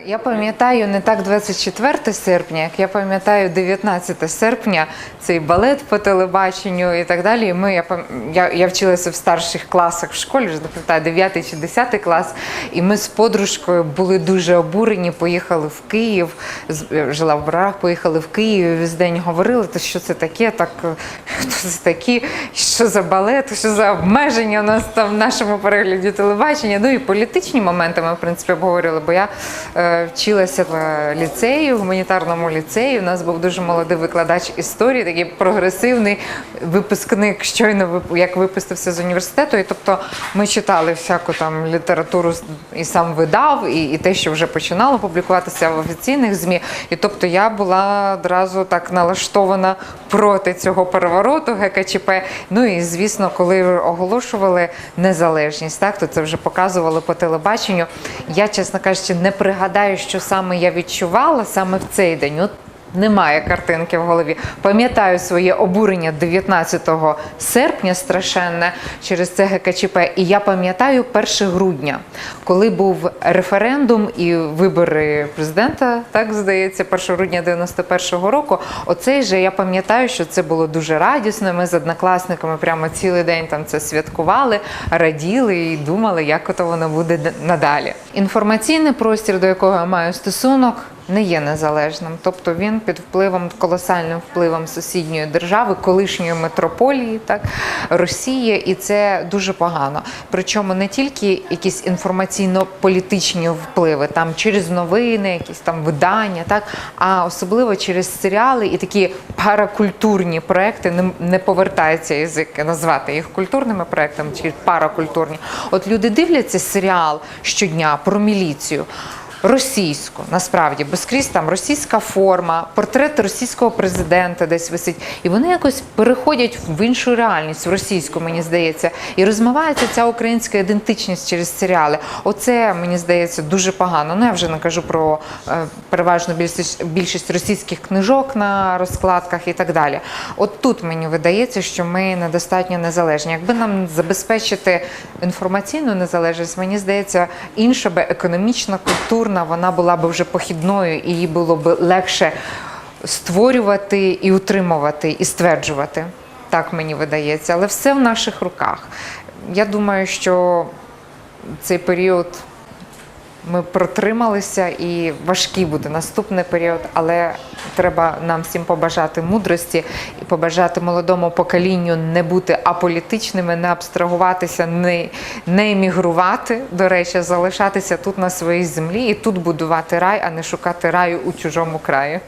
Я пам'ятаю не так 24 серпня, як я пам'ятаю 19 серпня, цей балет по телебаченню і так далі. Ми, я, я, я вчилася в старших класах в школі, вже не пам'ятаю, 9 чи 10 клас. І ми з подружкою були дуже обурені, поїхали в Київ, жила в Барах, поїхали в Київ, весь день говорили, то що це таке, так е, хто це такі, що за балет, що за обмеження у нас там в нашому перегляді телебачення. Ну і політичні моменти ми, в принципі, обговорювали, бо я е, вчилася в е, ліцеї, в гуманітарному ліцеї. У нас був дуже молодий викладач історії, такий прогресивний випускник, щойно як випустився з університету. І тобто ми читали всяку там літературу і сам видав, і, і те, що вже починало публікуватися в офіційних ЗМІ. І тобто я була одразу так налаштована проти цього перевороту ГКЧП. Ну і звісно, коли оголошували незалежність, так то це вже показували по телебаченню. Я, чесно кажучи, не пригадаю, що саме я відчувала саме в цей день. От немає картинки в голові. Пам'ятаю своє обурення 19 серпня страшенне через це ГКЧП. І я пам'ятаю 1 грудня, коли був референдум і вибори президента, так здається, 1 грудня 91-го року. Оцей же я пам'ятаю, що це було дуже радісно. Ми з однокласниками прямо цілий день там це святкували, раділи і думали, як ото воно буде надалі. Інформаційний простір, до якого я маю стосунок не є незалежним, тобто він під впливом колосальним впливом сусідньої держави, колишньої метрополії, так Росії, і це дуже погано. Причому не тільки якісь інформаційно-політичні впливи, там через новини, якісь там видання, так а особливо через серіали і такі паракультурні проекти. Не, не повертається язик назвати їх культурними проектами чи паракультурні. От люди дивляться серіал щодня про міліцію російську, насправді, бо скрізь там російська форма, портрет російського президента десь висить. І вони якось переходять в іншу реальність, в російську, мені здається, і розмивається ця українська ідентичність через серіали. Оце мені здається дуже погано. Ну я вже не кажу про е, переважну більшість, більшість російських книжок на розкладках і так далі. От тут мені видається, що ми недостатньо незалежні. Якби нам забезпечити інформаційну незалежність, мені здається, інша би економічна, культурна, вона була б вже похідною і її було б легше створювати і утримувати, і стверджувати. Так мені видається, але все в наших руках. Я думаю, що цей період ми протрималися і важкий буде наступний період, але треба нам всім побажати мудрості і побажати молодому поколінню не бути аполітичними, не абстрагуватися, не, не емігрувати, до речі, залишатися тут на своїй землі і тут будувати рай, а не шукати раю у чужому краї.